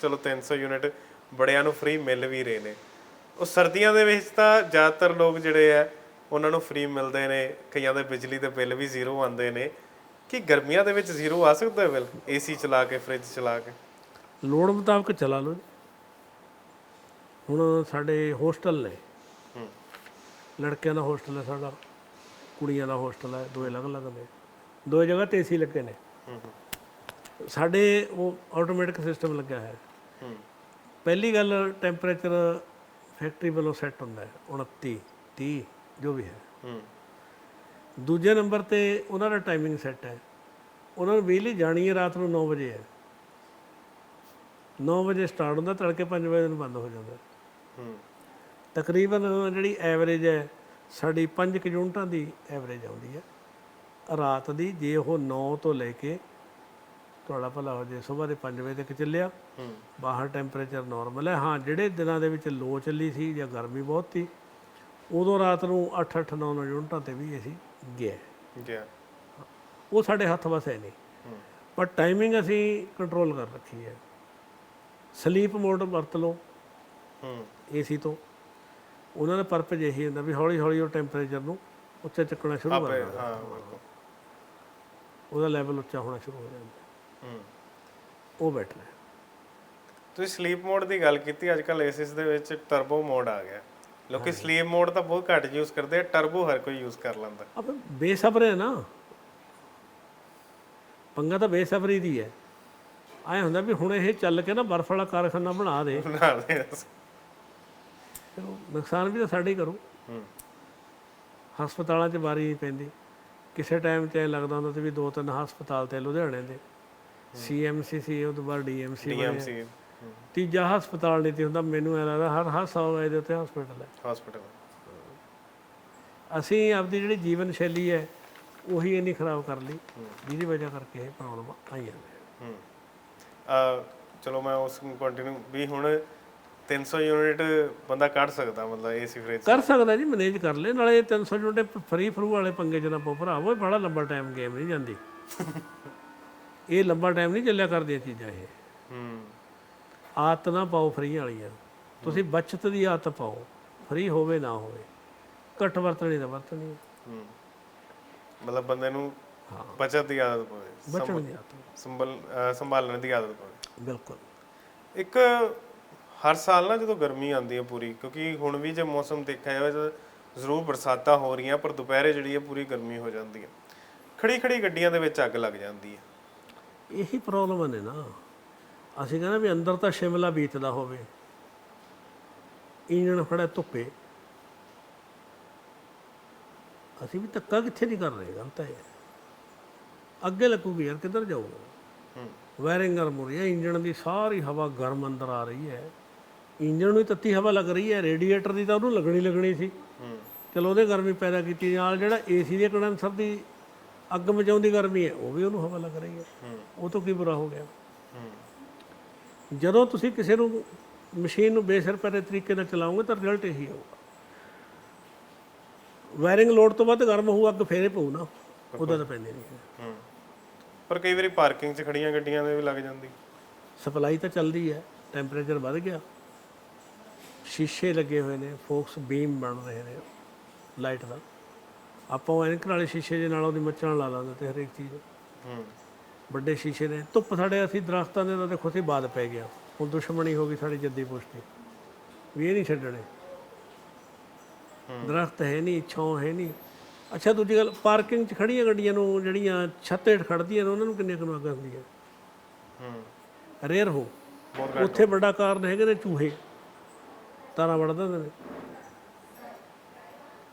ਚਲੋ 300 ਯੂਨਿਟ ਬੜਿਆਂ ਨੂੰ ਫ੍ਰੀ ਮਿਲ ਵੀ ਰਹੇ ਨੇ। ਉਹ ਸਰਦੀਆਂ ਦੇ ਵਿੱਚ ਤਾਂ ਜ਼ਿਆਦਾਤਰ ਲੋਕ ਜਿਹੜੇ ਆ ਉਹਨਾਂ ਨੂੰ ਫ੍ਰੀ ਮਿਲਦੇ ਨੇ। ਕਈਆਂ ਦੇ ਬਿਜਲੀ ਦੇ ਬਿੱਲ ਵੀ ਜ਼ੀਰੋ ਆਉਂਦੇ ਨੇ। ਕਿ ਗਰਮੀਆਂ ਦੇ ਵਿੱਚ ਜ਼ੀਰੋ ਆ ਸਕਦਾ ਹੈ ਬਿੱਲ? ਏਸੀ ਚਲਾ ਕੇ ਫ੍ਰਿਜ ਚਲਾ ਕੇ? ਲੋੜ ਮੁਤਾਬਕ ਚਲਾ ਲਓ। ਹੁਣ ਸਾਡੇ ਹੋਸਟਲ ਨੇ। ਲੜਕਿਆਂ ਦਾ ਹੋਸਟਲ ਹੈ ਸਾਡਾ ਕੁੜੀਆਂ ਦਾ ਹੋਸਟਲ ਹੈ ਦੋ ਅਲੱਗ-ਅਲੱਗ ਨੇ। ਦੋ ਜਗ੍ਹਾ ਤੇ ਏਸੀ ਲੱਗੇ ਨੇ। ਸਾਡੇ ਉਹ ਆਟੋਮੈਟਿਕ ਸਿਸਟਮ ਲੱਗਿਆ ਹੂੰ। ਪਹਿਲੀ ਗੱਲ ਟੈਂਪਰੇਚਰ ਫੈਕਟਰੀ ਵੱਲੋਂ ਸੈੱਟ ਹੁੰਦਾ ਹੈ 29 30 ਜੋ ਵੀ ਹੈ। ਹੂੰ। ਦੂਜੇ ਨੰਬਰ ਤੇ ਉਹਨਾਂ ਦਾ ਟਾਈਮਿੰਗ ਸੈੱਟ ਹੈ। ਉਹਨਾਂ ਨੂੰ ਬਿਜਲੀ ਜਾਣੀ ਹੈ ਰਾਤ ਨੂੰ 9 ਵਜੇ ਹੈ। 9 ਵਜੇ ਸਟਾਰਟ ਹੁੰਦਾ ਤੜਕੇ 5 ਵਜੇ ਨੂੰ ਬੰਦ ਹੋ ਜਾਂਦਾ ਹੂੰ। ਤਕਰੀਬਨ ਜਿਹੜੀ ਐਵਰੇਜ ਹੈ ਸਾਡੀ 5 ਯੂਨਿਟਾਂ ਦੀ ਐਵਰੇਜ ਆਉਂਦੀ ਹੈ। ਰਾਤ ਦੀ ਜੇ ਉਹ 9 ਤੋਂ ਲੈ ਕੇ ਤੁਹਾਡਾ ਭਲਾ ਹੋ ਜੇ। ਸਵੇਰ ਦੇ 5 ਵਜੇ ਤੱਕ ਚੱਲਿਆ। ਬਾਹਰ ਟੈਂਪਰੇਚਰ ਨਾਰਮਲ ਹੈ। ਹਾਂ ਜਿਹੜੇ ਦਿਨਾਂ ਦੇ ਵਿੱਚ ਲੋ ਚੱਲੀ ਸੀ ਜਾਂ ਗਰਮੀ ਬਹੁਤ ਸੀ ਉਦੋਂ ਰਾਤ ਨੂੰ 8 8 9 9 ਯੂਨਿਟਾਂ ਤੇ ਵੀ ਅਸੀਂ ਗਏ ਗਿਆ। ਉਹ ਸਾਡੇ ਹੱਥ ਵਸ ਹੈ ਨਹੀਂ। ਪਰ ਟਾਈਮਿੰਗ ਅਸੀਂ ਕੰਟਰੋਲ ਕਰ ਰੱਖੀ ਹੈ। ਸਲੀਪ ਮੋਡ ਵਰਤ ਲਓ। ਹੂੰ। ਏਸੀ ਤੋਂ। ਉਹਨਾਂ ਦਾ ਪਰਪਸ ਇਹੀ ਹੁੰਦਾ ਵੀ ਹੌਲੀ ਹੌਲੀ ਉਹ ਟੈਂਪਰੇਚਰ ਨੂੰ ਉੱਚਾ ਚੱਕਣਾ ਸ਼ੁਰੂ ਕਰ ਦਿੰਦਾ ਹਾਂ ਉਹਦਾ ਲੈਵਲ ਉੱਚਾ ਹੋਣਾ ਸ਼ੁਰੂ ਹੋ ਜਾਂਦਾ। ਉਹ ਹੈ। ਤੁਸੀਂ ਸਲੀਪ ਮੋਡ ਦੀ ਗੱਲ ਕੀਤੀ ਅੱਜ ਕੱਲ ਏਸਿਸ ਦੇ ਵਿੱਚ ਟਰਬੋ ਮੋਡ ਆ ਗਿਆ। ਲੋਕੀ ਸਲੀਪ ਮੋਡ ਤਾਂ ਬਹੁਤ ਘੱਟ ਯੂਜ਼ ਕਰਦੇ ਆ ਟਰਬੋ ਹਰ ਕੋਈ ਯੂਜ਼ ਕਰ ਲੈਂਦਾ। ਅਬ ਬੇਸਬਰ ਹੈ ਨਾ। ਪੰਗਾ ਤਾਂ ਬੇਸਬਰੀ ਦੀ ਹੈ। ਆਏ ਹੁੰਦਾ ਵੀ ਹੁਣ ਇਹ ਚੱਲ ਕੇ ਨਾ ਬਰਫ ਵਾਲਾ ਕਾਰਖਾਨਾ ਬਣਾ ਦੇ। ਬਣਾ ਦੇ ਉਹ ਨੁਕਸਾਨ ਵੀ ਤਾਂ ਸਾਡੇ ਹੀ ਕਰੂ। ਹੂੰ। ਹਸਪਤਾਲਾਂ 'ਚ ਵਾਰੀ ਨਹੀਂ ਪੈਂਦੀ। ਕਿਸੇ ਟਾਈਮ 'ਚ ਐਂ ਲੱਗਦਾ ਹੁੰਦਾ ਸੀ ਵੀ ਦੋ ਤਿੰਨ ਹਸਪਤਾਲ ਤੇ ਲੁਧਿਆਣੇ ਦੇ। ਸੀਐਮਸੀ ਸੀ ਉਹ ਤੋਂ ਬਾਅਦ ਡੀਐਮਸੀ ਡੀਐਮਸੀ ਤੀਜਾ ਹਸਪਤਾਲ ਨਹੀਂ ਤੇ ਹੁੰਦਾ ਮੈਨੂੰ ਐਂ ਲੱਗਦਾ ਹਰ ਹਰ ਸੌ ਗਏ ਦੇ ਉੱਤੇ ਹਸਪੀਟਲ ਹੈ। ਹਸਪੀਟਲ ਅਸੀਂ ਆਪਦੀ ਜਿਹੜੀ ਜੀਵਨ ਸ਼ੈਲੀ ਹੈ ਉਹੀ ਇੰਨੀ ਖਰਾਬ ਕਰ ਲਈ ਜਿਹਦੀ ਵਜ੍ਹਾ ਕਰਕੇ ਇਹ ਪ੍ਰੋਬਲਮ ਆਈਆਂ ਨੇ। ਹੂੰ। ਆ ਚਲੋ ਮੈਂ ਉਸ ਨੂੰ ਕੰਟੀਨਿਊ ਵੀ ਹੁਣ 300 ਯੂਨਿਟ ਬੰਦਾ ਕੱਢ ਸਕਦਾ ਮਤਲਬ ਏਸੀ ਫ੍ਰਿਜ ਕਰ ਸਕਦਾ ਜੀ ਮੈਨੇਜ ਕਰ ਲੈ ਨਾਲੇ ਇਹ 300 ਯੂਨਿਟ ਫਰੀ ਫਰੂ ਵਾਲੇ ਪੰਗੇ ਚ ਨਾ ਪੋ ਭਰਾਵੋ ਇਹ ਬੜਾ ਲੰਬਾ ਟਾਈਮ ਗੇਮ ਨਹੀਂ ਜਾਂਦੀ। ਇਹ ਲੰਬਾ ਟਾਈਮ ਨਹੀਂ ਚੱਲਿਆ ਕਰਦੀਆਂ ਚੀਜ਼ਾਂ ਇਹ। ਹੂੰ। ਆਦਤ ਨਾ ਪਾਓ ਫਰੀ ਵਾਲੀਆਂ ਤੁਸੀਂ ਬਚਤ ਦੀ ਆਦਤ ਪਾਓ। ਫਰੀ ਹੋਵੇ ਨਾ ਹੋਵੇ। ਘੱਟ ਵਰਤਣੀ ਦਾ ਵਰਤਣੀ ਹੂੰ। ਮਤਲਬ ਬੰਦੇ ਨੂੰ ਬਚਤ ਦੀ ਆਦਤ ਪਵੇ ਬਚਣ ਦੀ ਆਦਤ ਸੰਭਲ ਸੰਭਾਲਣ ਦੀ ਆਦਤ ਪਵੇ ਬਿਲਕੁਲ। ਇੱਕ ਹਰ ਸਾਲ ਨਾ ਜਦੋਂ ਗਰਮੀ ਆਉਂਦੀ ਹੈ ਪੂਰੀ ਕਿਉਂਕਿ ਹੁਣ ਵੀ ਜੇ ਮੌਸਮ ਦੇਖਿਆ ਜਾਵੇ ਤਾਂ ਜ਼ਰੂਰ ਬਰਸਾਤਾਂ ਹੋ ਰਹੀਆਂ ਪਰ ਦੁਪਹਿਰੇ ਜਿਹੜੀ ਹੈ ਪੂਰੀ ਗਰਮੀ ਹੋ ਜਾਂਦੀ ਹੈ। ਖੜੀ ਖੜੀ ਗੱਡੀਆਂ ਦੇ ਵਿੱਚ ਅੱਗ ਲੱਗ ਜਾਂਦੀ ਹੈ। ਇਹੀ ਪ੍ਰੋਬਲਮ ਨੇ ਨਾ। ਅਸੀਂ ਕਹਿੰਦੇ ਵੀ ਅੰਦਰ ਤਾਂ ਸ਼ਿਮਲਾ ਬੀਤਦਾ ਹੋਵੇ। ਇੰਜਣ ਖੜਾ ਧੁੱਪੇ। ਅਸੀਂ ਵੀ ਧੱਕਾ ਕਿੱਥੇ ਨਹੀਂ ਕਰ ਰਹੇ ਗੱਲ ਤਾਂ ਇਹ ਹੈ। ਅੱਗੇ ਲੱਗੂਗੀ ਯਾਰ ਕਿੱਧਰ ਜਾਊਗਾ? ਵਾਇਰਿੰਗ ਗਰਮ ਹੋ ਰਹੀ ਹੈ ਇੰਜਣ ਦੀ ਸਾਰੀ ਹਵਾ ਗਰਮ ਅੰਦਰ ਆ ਰਹੀ ਹੈ। ਇੰਜਣ ਨੂੰ ਤੱਤੀ ਹਵਾ ਲੱਗ ਰਹੀ ਹੈ ਰੇਡੀਏਟਰ ਦੀ ਤਾਂ ਉਹਨੂੰ ਲੱਗਣੀ ਲੱਗਣੀ ਸੀ। ਚਲੋ ਉਹਦੇ ਗਰਮੀ ਪੈਦਾ ਕੀਤੀ ਨਾਲ ਜਿਹੜਾ ਏਸੀ ਦੇ ਕੰਡੈਂਸਰ ਦੀ ਅੱਗ ਮਚਾਉਂਦੀ ਗਰਮੀ ਹੈ ਉਹ ਵੀ ਉਹਨੂੰ ਹਵਾ ਲੱਗ ਰਹੀ ਹੈ। ਉਹ ਤੋਂ ਕੀ ਬੁਰਾ ਹੋ ਗਿਆ? ਜਦੋਂ ਤੁਸੀਂ ਕਿਸੇ ਨੂੰ ਮਸ਼ੀਨ ਨੂੰ ਬੇਸਿਰ ਪੈਰੇ ਤਰੀਕੇ ਨਾਲ ਚਲਾਓਗੇ ਤਾਂ ਰਿਜ਼ਲਟ ਇਹੀ ਆਊਗਾ ਵਾਇਰਿੰਗ ਲੋਡ ਤੋਂ ਵੱਧ ਗਰਮ ਹੋਊ ਅੱਗ ਫੇਰੇ ਪਊ ਨਾ ਉਹਦਾ ਤਾਂ ਪੈਂਦੇ ਨਹੀਂ। ਪਰ ਕਈ ਵਾਰੀ ਪਾਰਕਿੰਗ 'ਚ ਖੜੀਆਂ ਗੱਡੀਆਂ ਦੇ ਵੀ ਲੱਗ ਜਾਂਦੀ। ਸਪਲਾਈ ਤਾਂ ਚੱਲਦੀ ਹੈ ਟੈਂਪਰੇਚਰ ਵੱਧ ਗਿਆ। ਸ਼ੀਸ਼ੇ ਲੱਗੇ ਹੋਏ ਨੇ ਫੋਕਸ ਬੀਮ ਬਣ ਰਹੇ ਨੇ ਲਾਈਟ ਦਾ। ਆਪਾਂ ਉਹ ਐਨਕ ਵਾਲੇ ਸ਼ੀਸ਼ੇ ਦੇ ਨਾਲ ਉਹਦੀ ਮੱਚਣ ਲਾ ਲਾਂਦੇ ਤੇ ਹਰੇਕ ਚੀਜ਼। ਹੂੰ। ਵੱਡੇ ਸ਼ੀਸ਼ੇ ਨੇ। ਧੁੱਪ ਸਾਡੇ ਅਸੀਂ ਦਰਖਤਾਂ ਦੇ ਤਾਂ ਦੇਖੋ ਸੀ ਬਾਦ ਪੈ ਗਿਆ। ਹੁਣ ਦੁਸ਼ਮਣੀ ਹੋ ਗਈ ਸਾਡੀ ਜੱਦੀ ਪੁਸ਼ਤੀ ਵੀ ਇਹ ਨਹੀਂ ਛੱਡਣੇ। ਦਰਖਤ ਹੈ ਨਹੀਂ ਛਾਂ ਹੈ ਨਹੀਂ। ਅੱਛਾ ਦੂਜੀ ਗੱਲ ਪਾਰਕਿੰਗ 'ਚ ਖੜੀਆਂ ਗੱਡੀਆਂ ਨੂੰ ਜਿਹੜੀਆਂ ਛੱਤ ਹੇਠ ਖੜਦੀਆਂ ਨੇ ਉਹਨਾਂ ਨੂੰ ਕਿੰਨੇ ਕੁ ਅੱਗ ਹੁੰਦੀ ਹੈ। ਹੂੰ। ਰੇਅਰ ਹੋ ਉੱਥੇ ਵੱਡਾ ਕਾਰਨ ਹੈਗੇ ਨੇ ਚੂਹੇ। ਤਾਰਾਂ ਵੜ ਦਿੰਦੇ ਨੇ।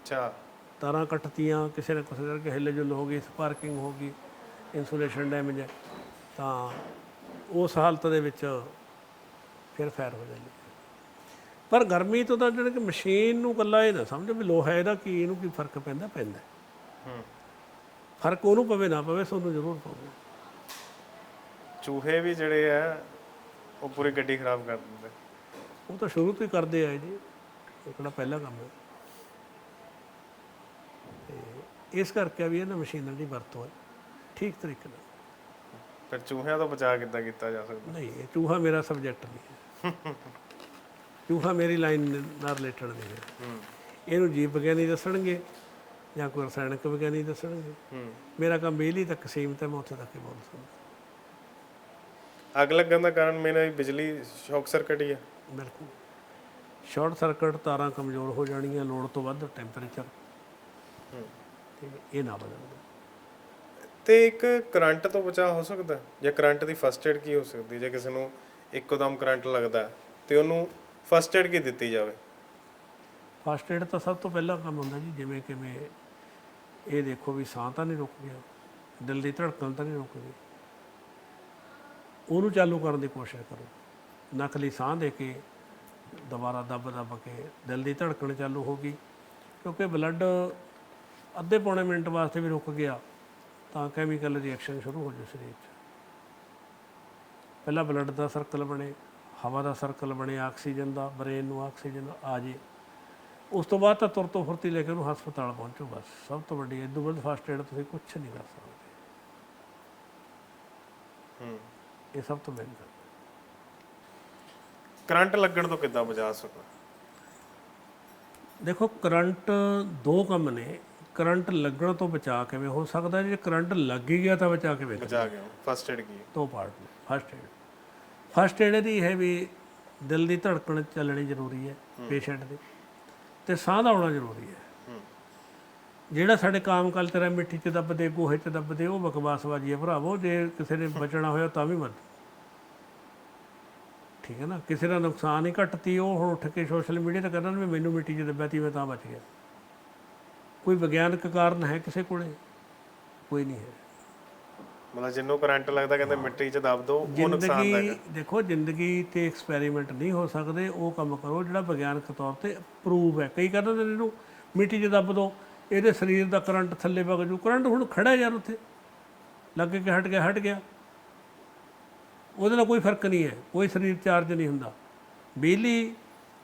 ਅੱਛਾ। ਤਾਰਾਂ ਕੱਟਤੀਆਂ ਕਿਸੇ ਨੇ ਕਿਸੇ ਕਰਕੇ ਹਿੱਲ ਜੁਲ ਹੋ ਗਈ ਸਪਾਰਕਿੰਗ ਹੋ ਗਈ ਇਨਸੂਲੇਸ਼ਨ ਡੈਮੇਜ ਹੈ। ਤਾਂ ਉਸ ਹਾਲਤ ਦੇ ਵਿੱਚ ਫਿਰ ਫਾਇਰ ਹੋ ਜਾਂਦੀ। ਪਰ ਗਰਮੀ ਤੋਂ ਤਾਂ ਜਿਹੜੇ ਕਿ ਮਸ਼ੀਨ ਨੂੰ ਕੱਲਾ ਇਹ ਨਾ ਸਮਝੋ ਵੀ ਲੋਹਾ ਇਹਦਾ ਕੀ ਇਹਨੂੰ ਕੀ ਫ਼ਰਕ ਪੈਂਦਾ ਪੈਂਦਾ। ਹੂੰ। ਫ਼ਰਕ ਉਹਨੂੰ ਪਵੇ ਨਾ ਪਵੇ ਤੁਹਾਨੂੰ ਜ਼ਰੂਰ ਪਵੇ ਚੂਹੇ ਵੀ ਜਿਹੜੇ ਆ ਉਹ ਪੂਰੀ ਗੱਡੀ ਖਰਾਬ ਕਰ ਦਿੰਦੇ। ਉਹ ਤਾਂ ਸ਼ੁਰੂ ਤੋਂ ਹੀ ਕਰਦੇ ਆਏ ਜੀ ਇਹ ਕਿਹੜਾ ਪਹਿਲਾ ਕੰਮ ਹੈ ਤੇ ਇਸ ਕਰਕੇ ਵੀ ਇਹਨਾਂ ਮਸ਼ੀਨਾਂ ਦੀ ਵਰਤੋਂ ਹੈ। ਠੀਕ ਤਰੀਕੇ ਨਾਲ। ਫਿਰ ਚੂਹਿਆਂ ਤੋਂ ਬਚਾਅ ਕਿੱਦਾਂ ਕੀਤਾ ਜਾ ਸਕਦਾ? ਨਹੀਂ ਇਹ ਚੂਹਾ ਮੇਰਾ ਸਬਜੈਕਟ ਨਹੀਂ ਹੈ। ਚੂਹਾ ਮੇਰੀ ਲਾਈਨ ਨਾਲ ਰਿਲੇਟਡ ਨਹੀਂ ਹੈ। ਹੂੰ। ਇਹਨੂੰ ਜੀਵ ਵਿਗਿਆਨੀ ਦੱਸਣਗੇ ਜਾਂ ਕੋਈ ਰਸਾਇਣਕ ਵਿਗਿਆਨੀ ਦੱਸਣਗੇ। ਹੂੰ। ਮੇਰਾ ਕੰਮ ਬਿਜਲੀ ਤੱਕ ਸੀਮਿਤ ਹੈ ਮੈਂ ਉੱਥੇ ਤੱਕ ਹੀ ਬੋਲ ਸਕਦਾ। ਅੱਗ ਲੱਗਣ ਦਾ ਕਾਰਨ ਮੇਰਾ ਬਿਜਲੀ ਸ਼ੌਕ ਸਰਕਟ ਹੀ ਆ। ਬਿਲਕੁਲ। ਸ਼ਾਰਟ ਸਰਕਟ ਤਾਰਾਂ ਕਮਜ਼ੋਰ ਹੋ ਜਾਣੀਆਂ ਲੋੜ ਤੋਂ ਵੱਧ ਟੈਂਪਰੇਚਰ। ਹੂੰ। ਤੇ ਇਹ ਨਾ ਬਦਲਣਾ ਤੇ ਇੱਕ ਕਰੰਟ ਤੋਂ ਬਚਾਅ ਹੋ ਸਕਦਾ? ਜਾਂ ਕਰੰਟ ਦੀ ਫਸਟ ਏਡ ਕੀ ਹੋ ਸਕਦੀ? ਜੇ ਕਿਸੇ ਨੂੰ ਇੱਕੋਦਮ ਕਰੰਟ ਲੱਗਦਾ ਤੇ ਉਹਨੂੰ ਫਸਟ ਏਡ ਕੀ ਦਿੱਤੀ ਜਾਵੇ ਫਸਟ ਏਡ ਤਾਂ ਸਭ ਤੋਂ ਪਹਿਲਾ ਕੰਮ ਹੁੰਦਾ ਜੀ ਜਿਵੇਂ ਕਿਵੇਂ ਇਹ ਦੇਖੋ ਵੀ ਸਾਹ ਤਾਂ ਨਹੀਂ ਰੁਕ ਗਿਆ ਦਿਲ ਦੀ ਧੜਕਣ ਤਾਂ ਨਹੀਂ ਰੁਕ ਗਈ ਉਹਨੂੰ ਚਾਲੂ ਕਰਨ ਦੀ ਕੋਸ਼ਿਸ਼ ਕਰੋ ਨਕਲੀ ਸਾਹ ਦੇ ਕੇ ਦੁਬਾਰਾ ਦੱਬ ਦੱਬ ਕੇ ਦਿਲ ਦੀ ਧੜਕਣ ਚਾਲੂ ਹੋ ਗਈ ਕਿਉਂਕਿ ਬਲੱਡ ਅੱਧੇ ਪੌਣੇ ਮਿੰਟ ਵਾਸਤੇ ਵੀ ਰੁਕ ਗਿਆ ਤਾਂ ਕੈਮੀਕਲ ਰਿਐਕਸ਼ਨ ਸ਼ੁਰੂ ਹੋ ਜੂ ਸਰੀਰ 'ਚ। ਪਹਿਲਾਂ ਬਲੱਡ ਦਾ ਸਰਕਲ ਬਣੇ ਹਵਾ ਦਾ ਸਰਕਲ ਬਣੇ ਆਕਸੀਜਨ ਦਾ ਬ੍ਰੇਨ ਨੂੰ ਆਕਸੀਜਨ ਆ ਜੇ। ਉਸ ਤੋਂ ਬਾਅਦ ਤਾਂ ਤੁਰ ਤੋਂ ਫੁਰਤੀ ਲੈ ਕੇ ਉਹਨੂੰ ਹਸਪਤਾਲ ਪਹੁੰਚੋ ਬਸ। ਸਭ ਤੋਂ ਵੱਡੀ ਇਦੋਂ ਵੱਧ ਫਸਟ ਏਡ ਤੁਸੀਂ ਕੁਝ ਨਹੀਂ ਕਰ ਸਕਦੇ। ਹੂੰ। ਇਹ ਸਭ ਤੋਂ ਮੇਨ ਗੱਲ। ਕਰੰਟ ਲੱਗਣ ਤੋਂ ਕਿੱਦਾਂ ਬਚਾ ਸਕਦਾ? ਦੇਖੋ ਕਰੰਟ ਦੋ ਕੰਮ ਨੇ। ਕਰੰਟ ਲੱਗਣ ਤੋਂ ਬਚਾ ਕਿਵੇਂ? ਹੋ ਸਕਦਾ ਜੇ ਕਰੰਟ ਲੱਗ ਹੀ ਗਿਆ ਤਾਂ ਬਚਾ ਕਿਵੇਂ ਬਚਾ ਗਿਆ ਫਸਟ ਏਡ ਕੀ? ਦੋ ਪਾਰਟ ਨੇ ਫਸਟ ਏਡ ਫਸਟ ਏਡ ਦੀ ਹੈ ਵੀ ਦਿਲ ਦੀ ਧੜਕਣ ਚੱਲਣੀ ਜ਼ਰੂਰੀ ਹੈ ਪੇਸ਼ੈਂਟ ਦੇ। ਤੇ ਸਾਹ ਦਾ ਆਉਣਾ ਜ਼ਰੂਰੀ ਹੈ। ਜਿਹੜਾ ਸਾਡੇ ਕਾਮ ਕਲ ਤੇਰਾ ਮਿੱਟੀ 'ਚ ਦੱਬਦੇ ਗੋਹੇ 'ਚ ਦੱਬਦੇ ਉਹ ਬਕਵਾਸਬਾਜੀ ਹੈ ਭਰਾਵੋ ਜੇ ਕਿਸੇ ਨੇ ਬਚਣਾ ਹੋਇਆ ਤਾਂ ਵੀ ਮਤ ਠੀਕ ਹੈ ਨਾ? ਕਿਸੇ ਦਾ ਨੁਕਸਾਨ ਹੀ ਘਟਤੀ ਉਹ ਹੁਣ ਉੱਠ ਕੇ ਸੋਸ਼ਲ ਮੀਡੀਆ ਤੇ ਕਹਿੰਦਾ ਵੀ ਮੈਨੂੰ ਮਿੱਟੀ 'ਚ ਦੱਬਿਆ ਤੀ ਮੈਂ ਤਾਂ ਬਚ ਗਿਆ। ਕੋਈ ਵਿਗਿਆਨਕ ਕਾਰਨ ਹੈ ਕਿਸੇ ਕੋਲੇ? ਕੋਈ ਨਹੀਂ ਹੈ। ਮਤਲਬ ਜਿੰਨੂੰ ਕਰੰਟ ਲੱਗਦਾ ਕਹਿੰਦੇ ਮਿੱਟੀ 'ਚ ਦੱਬ ਦੋ ਉਹ ਨੁਕਸਾਨ ਦਾ ਜ਼ਿੰਦਗੀ ਦੇਖੋ ਜ਼ਿੰਦਗੀ ਤੇ ਐਕਸਪੈਰੀਮੈਂਟ ਨਹੀਂ ਹੋ ਸਕਦੇ ਉਹ ਕੰਮ ਕਰੋ ਜਿਹੜਾ ਵਿਗਿਆਨਕ ਤੌਰ ਤੇ ਪ੍ਰੂਵ ਹੈ। ਕਈ ਕਹਿੰਦੇ ਨੇ ਇਹਨੂੰ ਮਿੱਟੀ 'ਚ ਦੱਬ ਦੋ ਇਹਦੇ ਸਰੀਰ ਦਾ ਕਰੰਟ ਥੱਲੇ ਵਗ ਜੂ ਕਰੰਟ ਹੁਣ ਖੜਾ ਯਾਰ ਉੱਥੇ। ਲੱਗ ਕੇ ਹਟ ਗਿਆ ਹਟ ਗਿਆ। ਉਹਦੇ ਨਾਲ ਕੋਈ ਫ਼ਰਕ ਨਹੀਂ ਹੈ ਕੋਈ ਸਰੀਰ ਚਾਰਜ ਨਹੀਂ ਹੁੰਦਾ। ਬਿਜਲੀ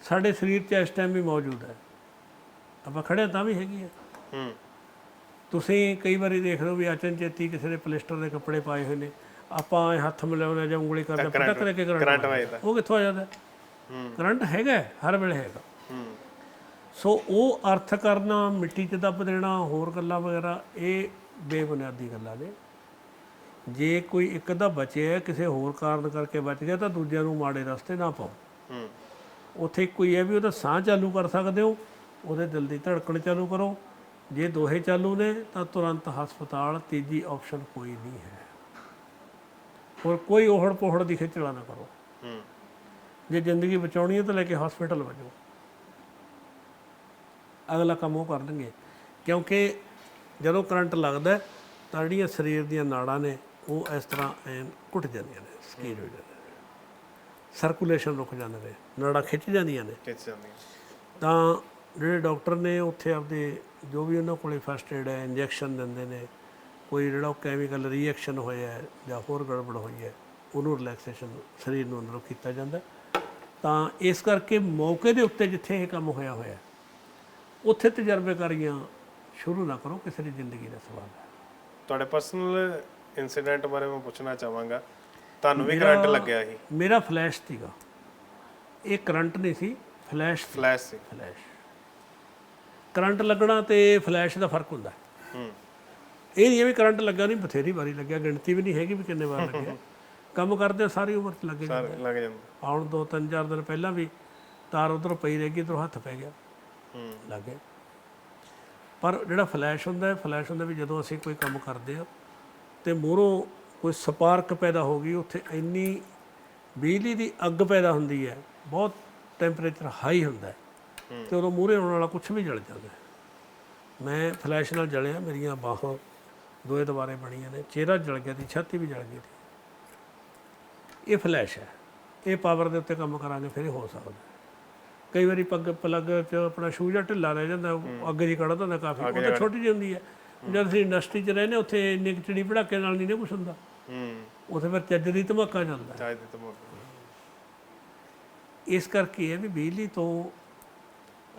ਸਾਡੇ ਸਰੀਰ 'ਚ ਇਸ ਟਾਈਮ ਵੀ ਮੌਜੂਦ ਹੈ। ਆਪਾਂ ਖੜੇ ਤਾਂ ਵੀ ਹੈਗੀ ਹੈ। ਹੂੰ। ਤੁਸੀਂ ਕਈ ਵਾਰੀ ਦੇਖ ਲਓ ਵੀ ਅਚਨਚੇਤੀ ਕਿਸੇ ਦੇ ਪਲਿਸਟਰ ਦੇ ਕੱਪੜੇ ਪਾਏ ਹੋਏ ਨੇ। ਆਪਾਂ ਹੱਥ ਮਿਲਾਉਂਦੇ ਜਾਂ ਉਂਗਲੀ ਕਰਦੇ ਪਟਕ ਲੈ ਕੇ ਕਰੰਟ ਉਹ ਕਿੱਥੋਂ ਆ ਜਾਂਦਾ? ਹੂੰ। ਕਰੰਟ ਹੈਗਾ ਹਰ ਵੇਲੇ ਹੈਗਾ। ਹੂੰ। ਸੋ ਉਹ ਅਰਥ ਕਰਨਾ ਮਿੱਟੀ 'ਚ ਦੱਬ ਦੇਣਾ ਹੋਰ ਗੱਲਾਂ ਵਗੈਰਾ ਇਹ ਬੇਬੁਨਿਆਦੀ ਗੱਲਾਂ ਨੇ। ਜੇ ਕੋਈ ਇੱਕ ਅੱਧਾ ਬਚਿਆ ਕਿਸੇ ਹੋਰ ਕਾਰਨ ਕਰਕੇ ਬਚ ਗਿਆ ਤਾਂ ਦੂਜਿਆਂ ਨੂੰ ਮਾੜੇ ਰਸਤੇ ਨਾ ਪਾਓ। ਹੂੰ। ਉੱਥੇ ਕੋਈ ਹੈ ਵੀ ਉਹਦਾ ਸਾਹ ਚਾਲੂ ਕਰ ਸਕਦੇ ਹੋ ਉਹਦੇ ਦਿਲ ਦੀ ਧੜਕਣ ਚਾਲੂ ਕਰੋ ਜੇ ਦੋਹੇ ਚਾਲੂ ਨੇ ਤਾਂ ਤੁਰੰਤ ਹਸਪਤਾਲ ਤੀਜੀ ਆਪਸ਼ਨ ਕੋਈ ਨਹੀਂ ਹੈ। ਹੋਰ ਕੋਈ ਓਹੜ ਪੋਹੜ ਦੀ ਖਿਚੜਾ ਨਾ ਕਰੋ। ਹੂੰ। ਜੇ ਜ਼ਿੰਦਗੀ ਬਚਾਉਣੀ ਹੈ ਤਾਂ ਲੈ ਕੇ ਹਸਪੀਟਲ ਵਜੋ। ਅਗਲਾ ਕੰਮ ਉਹ ਕਰਨਗੇ ਕਿਉਂਕਿ ਜਦੋਂ ਕਰੰਟ ਲੱਗਦਾ ਤਾਂ ਜਿਹੜੀਆਂ ਸਰੀਰ ਦੀਆਂ ਨਾੜਾਂ ਨੇ ਉਹ ਇਸ ਤਰ੍ਹਾਂ ਐਨ ਘੁੱਟ ਜਾਂਦੀਆਂ ਨੇ ਸਕੀਜ ਹੋ ਜਾਂਦੇ ਸਰਕੂਲੇਸ਼ਨ ਰੁਕ ਜਾਂਦੇ ਨੇ ਨਾੜਾਂ ਖਿੱਚ ਜਾਂਦੀਆਂ ਨੇ। ਖਿੱਚ ਜਾਂਦੀ ਹੈ। ਤਾਂ ਜਿਹੜੇ ਡਾਕਟਰ ਨੇ ਉੱਥੇ ਆਪਦੇ ਜੋ ਵੀ ਉਹਨਾਂ ਕੋਲੇ ਫਸਟ ਏਡ ਹੈ ਇੰਜੈਕਸ਼ਨ ਦਿੰਦੇ ਨੇ ਕੋਈ ਜਿਹੜਾ ਉਹ ਕੈਮੀਕਲ ਰਿਐਕਸ਼ਨ ਹੋਇਆ ਹੈ ਜਾਂ ਹੋਰ ਗੜਬੜ ਹੋਈ ਹੈ ਉਹਨੂੰ ਰਿਲੈਕਸੇਸ਼ਨ ਸਰੀਰ ਨੂੰ ਅੰਦਰੋਂ ਕੀਤਾ ਜਾਂਦਾ। ਤਾਂ ਇਸ ਕਰਕੇ ਮੌਕੇ ਦੇ ਉੱਤੇ ਜਿੱਥੇ ਇਹ ਕੰਮ ਹੋਇਆ ਹੋਇਆ ਉੱਥੇ ਤਜਰਬੇਕਾਰੀਆਂ ਸ਼ੁਰੂ ਨਾ ਕਰੋ ਕਿਸੇ ਦੀ ਜ਼ਿੰਦਗੀ ਦਾ ਸਵਾਲ ਹੈ। ਤੁਹਾਡੇ ਪਰਸਨਲ ਇਨਸੀਡੈਂਟ ਬਾਰੇ ਮੈਂ ਪੁੱਛਣਾ ਚਾਹਾਂਗਾ। ਤੁਹਾਨੂੰ ਵੀ ਕਰੰਟ ਲੱਗਿਆ ਸੀ? ਮੇਰਾ ਫਲੈਸ਼ ਸੀਗਾ। ਇਹ ਕਰੰਟ ਨਹੀਂ ਸੀ ਫਲੈਸ਼ ਫਲੈਸ਼ ਸੀ। ਫਲੈਸ਼ ਕਰੰਟ ਲੱਗਣਾ ਤੇ ਫਲੈਸ਼ ਦਾ ਫ਼ਰਕ ਹੁੰਦਾ। ਹੈ ਇਹ ਨਹੀਂ ਵੀ ਕਰੰਟ ਲੱਗਾ ਨਹੀਂ ਬਥੇਰੀ ਵਾਰੀ ਲੱਗਿਆ ਗਿਣਤੀ ਵੀ ਨਹੀਂ ਹੈਗੀ ਵੀ ਕਿੰਨੇ ਵਾਰ ਲੱਗਿਆ। ਕੰਮ ਕਰਦੇ ਸਾਰੀ ਉਮਰ ਚ ਲੱਗੇ ਸਾਰੇ ਲੱਗ ਜਾਂਦਾ ਆਉਣ ਦੋ ਤਿੰਨ ਚਾਰ ਦਿਨ ਪਹਿਲਾਂ ਵੀ ਤਾਰ ਉਧਰ ਪਈ ਰਹਿ ਗਈ ਇਧਰੋਂ ਹੱਥ ਪੈ ਗਿਆ। ਹੂੰ। ਲੱਗੇ ਪਰ ਜਿਹੜਾ ਫਲੈਸ਼ ਹੁੰਦਾ ਹੈ ਫਲੈਸ਼ ਹੁੰਦਾ ਵੀ ਜਦੋਂ ਅਸੀਂ ਕੋਈ ਕੰਮ ਕਰਦੇ ਆ ਤੇ ਮੂਹਰੋਂ ਕੋਈ ਸਪਾਰਕ ਪੈਦਾ ਹੋ ਗਈ ਉੱਥੇ ਇੰਨੀ ਬਿਜਲੀ ਦੀ ਅੱਗ ਪੈਦਾ ਹੁੰਦੀ ਹੈ ਬਹੁਤ ਟੈਂਪਰੇਚਰ ਹਾਈ ਹੁੰਦਾ ਹੈ। ਤੇ ਉਦੋਂ ਮੂਹਰੇ ਆਉਣ ਵਾਲਾ ਕੁਝ ਵੀ ਜਲ ਜਾਂਦਾ ਮੈਂ ਫਲੈਸ਼ ਨਾਲ ਜਲਿਆ ਮੇਰੀਆਂ ਬਾਹਾਂ ਦੋਏ ਦੁਬਾਰੇ ਬਣੀਆਂ ਨੇ ਚਿਹਰਾ ਜਲ ਗਿਆ ਸੀ ਛਾਤੀ ਵੀ ਜਲ ਗਈ ਸੀ। ਇਹ ਫਲੈਸ਼ ਹੈ। ਇਹ ਪਾਵਰ ਦੇ ਉੱਤੇ ਕੰਮ ਕਰਾਂਗੇ ਫਿਰ ਹੋ ਸਕਦਾ। ਕਈ ਵਾਰੀ ਪੱਗ ਪਲੱਗ ਚ ਆਪਣਾ ਸ਼ੂ ਜਾਂ ਢਿੱਲਾ ਰਹਿ ਜਾਂਦਾ ਅੱਗ ਜੀ ਕੱਢ ਦਿੰਦਾ ਕਾਫੀ ਉਹ ਤਾਂ ਛੋਟੀ ਜਿਹੀ ਹੁੰਦੀ ਹੈ। ਜਦ ਅਸੀਂ ਇੰਡਸਟਰੀ 'ਚ ਰਹਿੰਦੇ ਉੱਥੇ ਇੰਨੇ ਚਿੜੀ ਪੜਾਕੇ ਨਾਲ ਨਹੀਂ ਨੇ ਕੁਛ ਹੁੰਦਾ। ਹੂੰ। ਉੱਥੇ ਫਿਰ ਚੱਜ ਦੀ ਧਮਾਕਾ ਚੱਲਦਾ ਚਾਹੇ ਤੇ ਤੁਮ ਇਸ ਕਰਕੇ ਇਹ ਵੀ ਬਿਜਲੀ ਤੋਂ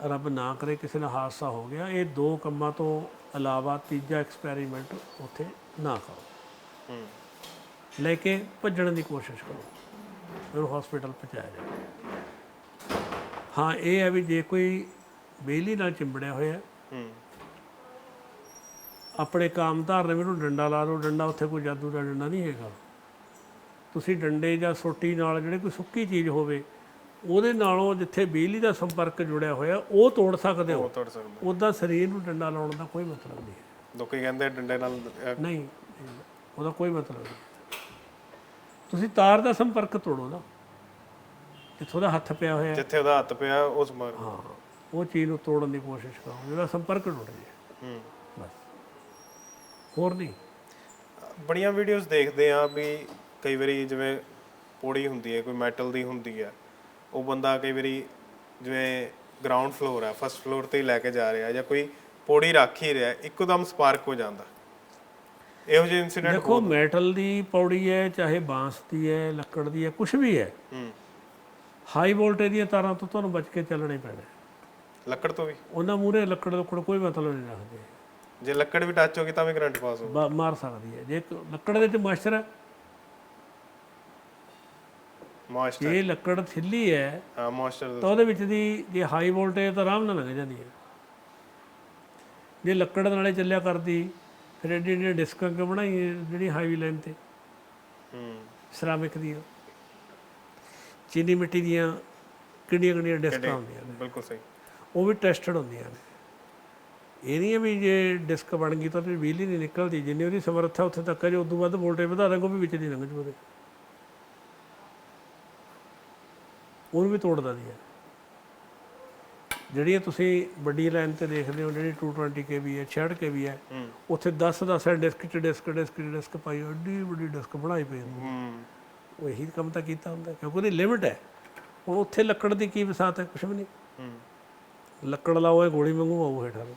ਰੱਬ ਨਾ ਕਰੇ, ਕਿਸੇ ਨਾਲ ਹਾਦਸਾ ਹੋ ਗਿਆ, ਇਹ ਦੋ ਕੰਮਾਂ ਤੋਂ ਇਲਾਵਾ ਤੀਜਾ ਐਕਸਪੈਰੀਮੈਂਟ ਉੱਥੇ ਨਾ ਕਰੋ। ਲੈ ਕੇ ਭੱਜਣ ਦੀ ਕੋਸ਼ਿਸ਼ ਕਰੋ। ਉਹਨੂੰ ਹਸਪੀਟਲ ਪਹੁੰਚਾਇਆ ਜਾਵੇ। ਹਾਂ, ਇਹ ਹੈ ਵੀ ਜੇ ਕੋਈ ਬਿਜਲੀ ਨਾਲ ਚਿੰਬੜਿਆ ਹੋਇਆ ਹੂੰ ਆਪਣੇ ਕਾਮਧਾਰ ਨੇ ਮੈਨੂੰ ਡੰਡਾ ਲਾ ਦਿਓ, ਡੰਡਾ ਉੱਥੇ ਕੋਈ ਜਾਦੂ ਦਾ ਡੰਡਾ ਨਹੀਂ ਹੈਗਾ। ਤੁਸੀਂ ਡੰਡੇ ਜਾਂ ਸੋਟੀ ਨਾਲ ਜਿਹੜੇ ਕੋਈ ਸੁੱਕੀ ਚੀਜ਼ ਹੋਵੇ ਉਹਦੇ ਨਾਲੋਂ ਜਿੱਥੇ ਬਿਜਲੀ ਦਾ ਸੰਪਰਕ ਜੁੜਿਆ ਹੋਇਆ ਉਹ ਤੋੜ ਸਕਦੇ ਹੋ। ਉਹ ਤੋੜ ਸਕਦਾ ਉਹਦਾ ਸਰੀਰ ਨੂੰ ਡੰਡਾ ਲਾਉਣ ਦਾ ਕੋਈ ਮਤਲਬ ਨਹੀਂ ਹੈ। ਲੋਕੀ ਕਹਿੰਦੇ ਡੰਡੇ ਨਾਲ ਨਹੀਂ ਉਹਦਾ ਕੋਈ ਮਤਲਬ ਨਹੀਂ। ਤੁਸੀਂ ਤਾਰ ਦਾ ਸੰਪਰਕ ਤੋੜੋ ਨਾ। ਜਿੱਥੋਂ ਦਾ ਹੱਥ ਪਿਆ ਹੋਇਆ। ਜਿੱਥੇ ਉਹਦਾ ਹੱਥ ਪਿਆ ਉਸ ਮਾਰ ਹਾਂ ਉਹ ਚੀਜ਼ ਨੂੰ ਤੋੜਨ ਦੀ ਕੋਸ਼ਿਸ਼ ਕਰੋ। ਜਿਹਦਾ ਸੰਪਰਕ ਟੁੱਟ ਜਾਏ ਹੂੰ। ਬਸ। ਹੋਰ ਨਹੀਂ? ਬੜੀਆਂ ਵੀਡੀਓਜ਼ ਦੇਖਦੇ ਆ ਵੀ ਕਈ ਵਾਰੀ ਜਿਵੇਂ ਪੌੜੀ ਹੁੰਦੀ ਹੈ ਕੋਈ ਮੈਟਲ ਦੀ ਹੁੰਦੀ ਹੈ ਉਹ ਬੰਦਾ ਕਈ ਵਾਰੀ ਜਿਵੇਂ ਗਰਾਊਂਡ ਫਲੋਰ ਹੈ ਫਸਟ ਫਲੋਰ ਤੇ ਹੀ ਲੈ ਕੇ ਜਾ ਰਿਹਾ ਜਾਂ ਕੋਈ ਪੌੜੀ ਰੱਖ ਹੀ ਰਿਹਾ ਇੱਕੋਦਮ ਸਪਾਰਕ ਹੋ ਜਾਂਦਾ। ਇਹੋ ਜਿਹੇ ਇਨਸੀਡੈਂਟ ਦੇਖੋ ਮੈਟਲ ਦੀ ਪੌੜੀ ਹੈ ਚਾਹੇ ਬਾਂਸ ਦੀ ਹੈ ਲੱਕੜ ਦੀ ਹੈ ਕੁਝ ਵੀ ਹੈ। ਹੂੰ। ਹਾਈ ਵੋਲਟੇਜ ਦੀਆਂ ਤਾਰਾਂ ਤੋਂ ਤੁਹਾਨੂੰ ਬਚ ਕੇ ਚੱਲਣਾ ਪੈਣਾ। ਲੱਕੜ ਤੋਂ ਵੀ। ਉਹਨਾਂ ਮੂਰੇ ਲੱਕੜ ਲੱਕੜ ਕੋਈ ਮਤਲਬ ਨਹੀਂ ਰੱਖਦੇ। ਜੇ ਲੱਕੜ ਵੀ ਟੱਚ ਹੋ ਗਈ ਤਾਂ ਵੀ ਕਰੰਟ ਪਾਸ ਹੋ ਮਾਰ ਸਕਦੀ ਹੈ। ਜੇ ਲੱਕੜ ਦੇ ਵਿੱਚ ਮਾਸਟਰ ਹੈ ਮੋਇਸਚਰ ਜੇ ਲੱਕੜ ਥਿੱਲੀ ਹੈ। ਹਾਂ ਮੋਇਸਚਰ ਤਾਂ ਉਹਦੇ ਵਿੱਚ ਦੀ ਜੇ ਹਾਈ ਵੋਲਟੇਜ ਤਾਂ ਆਰਾਮ ਨਾਲ ਲੰਘ ਜਾਂਦੀ ਹੈ। ਜੇ ਲੱਕੜ ਨਾਲੇ ਚੱਲਿਆ ਕਰਦੀ ਫਿਰ ਐਡੀ ਐਡੀ ਡਿਸਕਾਂ ਕਿਉਂ ਬਣਾਈ ਜਿਹੜੀ ਹਾਈਵੇ ਲਾਈਨ ਤੇ। ਹੂੰ। ਸਿਰਾਮਿਕ ਦੀਆਂ। ਚੀਨੀ ਮਿੱਟੀ ਦੀਆਂ ਕਿੰਨੀਆਂ ਕਿੰਨੀਆਂ ਡਿਸਕਾਂ ਹੁੰਦੀਆਂ ਨੇ। ਬਿਲਕੁਲ ਸਹੀ। ਉਹ ਵੀ ਟੈਸਟਡ ਹੁੰਦੀਆਂ ਨੇ। ਇਹ ਨਹੀਂ ਵੀ ਜੇ ਡਿਸਕ ਬਣ ਗਈ ਤਾਂ ਉਹਦੀ ਬਿਜਲੀ ਨਹੀਂ ਨਿਕਲਦੀ। ਜਿੰਨੀ ਉਹਦੀ ਸਮਰੱਥਾ ਉੱਥੇ ਤੱਕ ਹੈ ਜੇ ਉਦੋਂ ਵੱਧ ਵੋਲਟੇਜ ਵਧਾ ਦਾਂਗੇ ਉਹ ਵੀ ਵਿੱਚ ਦੀ ਲੰਘ ਜੂ ਉਹਦੇ ਉਹਨੂੰ ਵੀ ਤੋੜ ਦਿੰਦੀ ਹੈ। ਜਿਹੜੀਆਂ ਤੁਸੀਂ ਵੱਡੀ ਲਾਈਨ ਤੇ ਦੇਖਦੇ ਹੋ ਜਿਹੜੀ 220 kV ਹੈ 66 kV ਹੈ ਹੂੰ। ਉੱਥੇ 10 10 ਹੈ ਡਿਸਕ ਚ ਡਿਸਕ ਡਿਸਕ ਡਿਸਕ ਪਾਈ ਐਡੀ ਵੱਡੀ ਡਿਸਕ ਬਣਾਈ ਪਈ ਹੁੰਦੀ ਹੂੰ। ਉਹ ਇਹੀ ਕੰਮ ਤਾਂ ਕੀਤਾ ਹੁੰਦਾ ਕਿਉਂਕਿ ਉਹਦੀ ਲਿਮਿਟ ਹੈ। ਹੁਣ ਉੱਥੇ ਲੱਕੜ ਦੀ ਕੀ ਵਸਾਤ ਹੈ? ਕੁਛ ਵੀ ਨਹੀਂ। ਹੂੰ। ਲੱਕੜ ਲਾਓ ਇਹ ਗੋਲੀ ਵਾਂਗੂ ਆਊ ਹੇਠਾਂ। ਨੂੰ